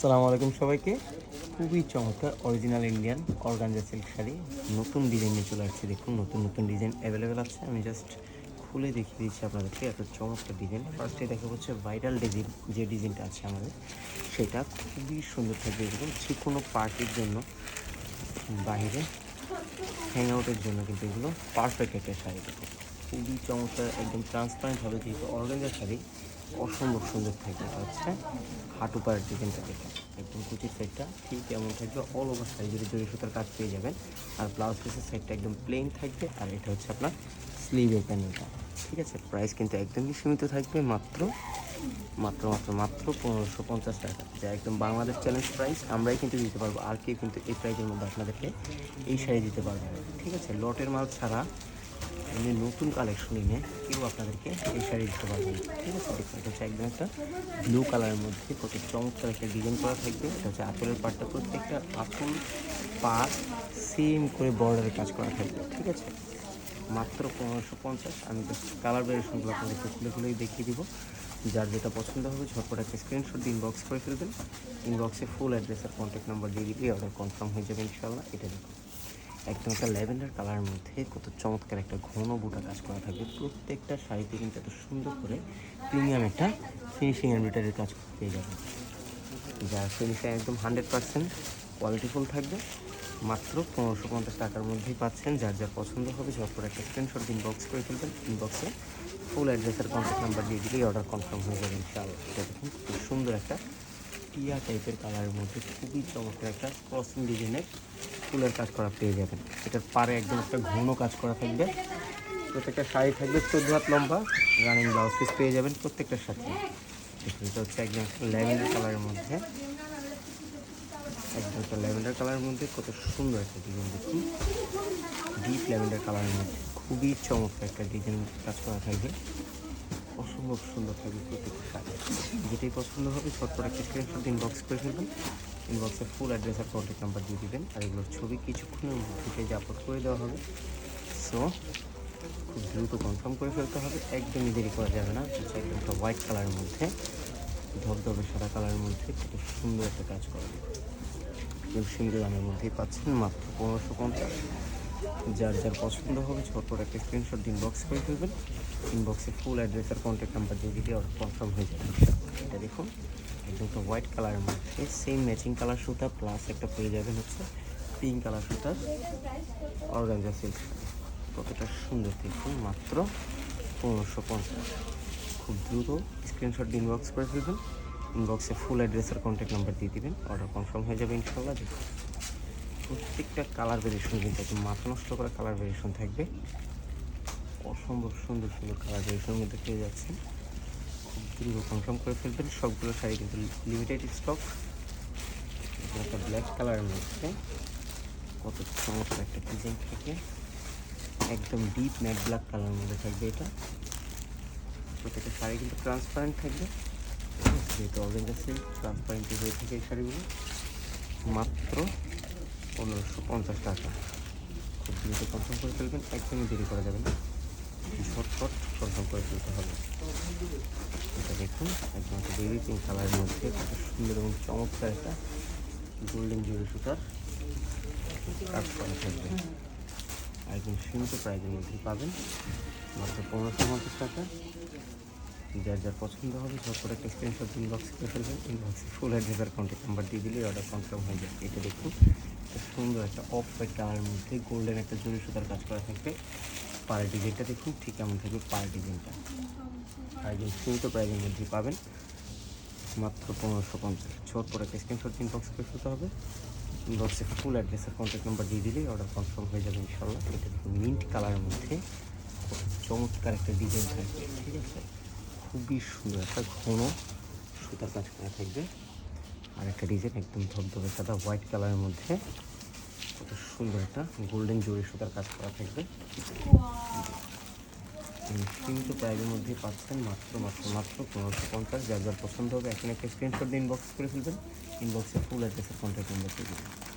সালামু আলাইকুম সবাইকে। খুবই চমৎকার original Indian organza silk sari. নতুন ডিজাইন চলে আসছে, দেখুন নতুন নতুন ডিজাইন অ্যাভেলেবেল আছে। আমি জাস্ট খুলে দেখিয়ে দিচ্ছি আপনাদেরকে এত চমৎকার ডিজাইন ফার্স্টে দেখা হচ্ছে ভাইরাল ডিজাইন যে ডিজাইনটা আছে আমাদের, সেটা খুবই সুন্দর থাকবে, এরকম যে কোনো পার্টির জন্য, বাইরে হ্যাং আউটের জন্য কিন্তু এগুলো পারফেক্ট একটা শাড়ি। খুবই চমৎকার, একদম ট্রান্সপারেন্ট হবে যেহেতু অর্গানজা শাড়ি। অসম্ভব সুন্দর থাকবে এটা হচ্ছে হাঁটু পায়ের ডিজাইনটা দেখেন একদম কুচির সাইডটা ঠিক এমন থাকবে। অল ওভার শাড়ি যদি জরি সুতার কাজ পেয়ে যাবেন। আর ব্লাউজ পিসের সাইডটা একদম প্লেন থাকবে। আর এটা হচ্ছে আপনার স্লিভের প্যানেলটা ঠিক আছে? প্রাইস কিন্তু একদমই সীমিত থাকবে মাত্র মাত্র মাত্র মাত্র পনেরোশো পঞ্চাশ টাকা। যা একদম বাংলাদেশ চ্যালেঞ্জ প্রাইস আমরাই কিন্তু দিতে পারব। আর কেউ কিন্তু এই প্রাইসের মধ্যে আপনাদেরকে এই শাড়ি দিতে পারবে ঠিক আছে? লটের মাল ছাড়া এমনি নতুন কালেকশন এনে কেউ আপনাদেরকে এই শাড়ি দিতে পারবে ঠিক আছে? দেখুন এটা হচ্ছে একদম একটা ব্লু কালারের মধ্যে কত চমৎকার একটা ডিজাইন করা থাকবে। এটা হচ্ছে আঁচলের পাটটা প্রত্যেকটা আঁচল পা সেম করে বর্ডারের কাজ করা থাকবে। ঠিক আছে? মাত্র পনেরোশো পঞ্চাশ। আমি কালার ভেরিয়েশনগুলো আপনাদেরকে খুলে খুলেই দেখিয়ে দিব। যার যেটা পছন্দ হবে, ঝটপট একটা স্ক্রিনশট ইনবক্স করে ফেলবেন। ইনবক্সে ফুল অ্যাড্রেস আর কন্ট্যাক্ট নাম্বার দিয়ে দিলে অর্ডার কনফার্ম হয়ে যাবে ইনশাল্লাহ এটা দেখুন। একদম একটা ল্যাভেন্ডার কালারের মধ্যে কত চমৎকার একটা ঘন বুটা কাজ করা থাকবে। প্রত্যেকটা শাড়িতে কিন্তু এত সুন্দর করে প্রিমিয়াম একটা ফিনিশিং এমব্রয়ডারির কাজ পেয়ে যাবেন। যার ফিনিশিং একদম হান্ড্রেড পার্সেন্ট কোয়ালিটিফুল থাকবে। মাত্র পনেরোশো পঞ্চাশ টাকার মধ্যেই পাচ্ছেন। যার যার পছন্দ হবে ঝটপট একটা স্ক্রিনশট ইনবক্স করে ফেলবেন। ইনবক্সে ফুল অ্যাড্রেসের কন্ট্যাক্ট নাম্বার দিয়ে দিলেই অর্ডার কনফার্ম হয়ে যাবে এটা দেখুন, খুব সুন্দর একটা টিয়া টাইপের কালারের মধ্যে খুবই চমৎকার একটা ক্রসিং ডিজাইনের ফুলের কাজ করা পেয়ে যাবেন। এটার পারে একদম একটা ঘন কাজ করা থাকবে। প্রত্যেকটা শাড়ি থাকবে চোদ্দ হাত লম্বা রানিং ব্লাউজ পিস পেয়ে যাবেন প্রত্যেকটার সাথে এটা হচ্ছে একদম ল্যাভেন্ডার কালারের মধ্যে। একদম একটা ল্যাভেন্ডার কালারের মধ্যে, কত সুন্দর একটা ডিজাইন দেখুন। ডিপ ল্যাভেন্ডার কালারের মধ্যে। খুবই চমৎকার একটা ডিজাইন কাজ করা থাকবে। অসম্ভব সুন্দর থাকবে প্রত্যেকটা শাড়ি। যেটাই পছন্দ হবে ছোট্ট একটা স্ক্রিনশট ইনবক্স করে ফেলবেন। ইনবক্সে ফুল অ্যাড্রেস আর কন্ট্যাক্ট নাম্বার দিয়ে দিবেন, আর এগুলোর ছবি কিছুক্ষণের মধ্যে আপলোড করে দেওয়া হবে। সো খুব দ্রুত কনফার্ম করে ফেলতে হবে, একদমই দেরি করা যাবে না একদম একটা হোয়াইট কালারের মধ্যে, ধবধবে সাদা কালারের মধ্যে খুব সুন্দর একটা কাজ করা সিঙ্গেল দামের মধ্যেই পাচ্ছেন মাত্র পনেরোশো পঞ্চাশ। যার যার পছন্দ হবে ছোট্ট একটা স্ক্রিনশট ইনবক্স করে ফেলবেন। ইনবক্সে ফুল অ্যাড্রেস আর কন্ট্যাক্ট নাম্বার দিয়ে দিলে কনফার্ম হয়ে যাবে। এটা দেখুন। একটা হোয়াইট কালারের মধ্যে সেম ম্যাচিং কালার সুতা প্লাস একটা পেয়ে যাবেন হচ্ছে পিঙ্ক কালার সুতার অর্গানজা সিল্ক কতটা সুন্দর দেখুন, মাত্র পনেরোশো পঞ্চাশ। খুব দ্রুত স্ক্রিনশট ইনবক্স করে ফেলবেন। ইনবক্সে ফুল অ্যাড্রেস আর কন্ট্যাক্ট নাম্বার দিয়ে দিবেন। অর্ডার কনফার্ম হয়ে যাবে ইনশাল্লাহ দেখুন, প্রত্যেকটা কালার ভেরিয়েশন কিন্তু একদম মাথা নষ্ট করা কালার ভেরিয়েশন থাকবে। অসম্ভব সুন্দর সুন্দর কালার ভেরিয়েশনের মধ্যে পেয়ে যাচ্ছেন। খুব কনফার্ম করে ফেলবেন, সবগুলো শাড়ি কিন্তু লিমিটেড স্টক একটা ব্ল্যাক কালারের মধ্যে। কত চমৎকার একটা ডিজাইন থাকে। একদম ডিপ ম্যাট ব্ল্যাক কালারের মধ্যে থাকবে এটা। প্রত্যেকটা শাড়ি কিন্তু ট্রান্সপারেন্ট থাকবে। যেহেতু অরেঞ্জ সিল্ক ট্রান্সপারেন্টই হয়ে থাকে এই শাড়িগুলো। মাত্র পনেরোশো পঞ্চাশ টাকা। খুব দ্রুত কনফার্ম করে ফেলবেন, একদমই দেরি করা যাবে না। ঝটপট এটা দেখুন, একদম একটা বেবি কালারের মধ্যে, কত সুন্দর এবং চমৎকার একটা গোল্ডেন জুয়েল সুতার কাজ করা থাকবে একদম সীমিত প্রাইজের মধ্যেই পাবেন মাত্র পনেরোশো পঞ্চাশ টাকা। যার যার পছন্দ হবে ঝটপট একটা স্ক্রিনশট ইনবক্স করে ফেলবেন। ইনবক্সে ফুল অ্যাড্রেস কন্ট্যাক্ট নাম্বার দিয়ে দিলে অর্ডার কনফার্ম হয়ে যাবে। এটা দেখুন সুন্দর একটা অফ হোয়াইট কালারের মধ্যে গোল্ডেন একটা জরি সুতার কাজ করা থাকবে। পার ডিজাইনটা দেখুন ঠিক কেমন থাকবে পার ডিজাইনটা। আর একদম সীমিত প্রাইজের মধ্যেই পাবেন। মাত্র পনেরোশো পঞ্চাশ। ঝটপট একটা স্ক্রিনশট ইনবক্স করে ফেলতে হবে। ইনবক্সে ফুল অ্যাড্রেস আর কন্ট্যাক্ট নাম্বার দিয়ে দিলেই অর্ডার কনফার্ম হয়ে যাবে ইনশাল্লাহ এটা দেখুন মিন্ট কালারের মধ্যে। চমৎকার একটা ডিজাইন থাকবে, ঠিক আছে? খুবই সুন্দর একটা ঘন সুতার কাজ করা থাকবে। আর একটা ডিজাইন একদম ধবধবে সাদা হোয়াইট কালারের মধ্যে। সুন্দর একটা গোল্ডেন জরি সুতার কাজ করা থাকবে। কিন্তু প্রাইজের মধ্যে পাচ্ছেন মাত্র মাত্র মাত্র পনেরোশো পঞ্চাশ। যার যার পছন্দ হবে এখন একটা স্ক্রিনশট দিয়ে ইনবক্স করে ফেলবেন। ইনবক্সে ফুল অ্যাড্রেসের কন্ট্যাক্ট নাম্বার দিয়ে দেবেন।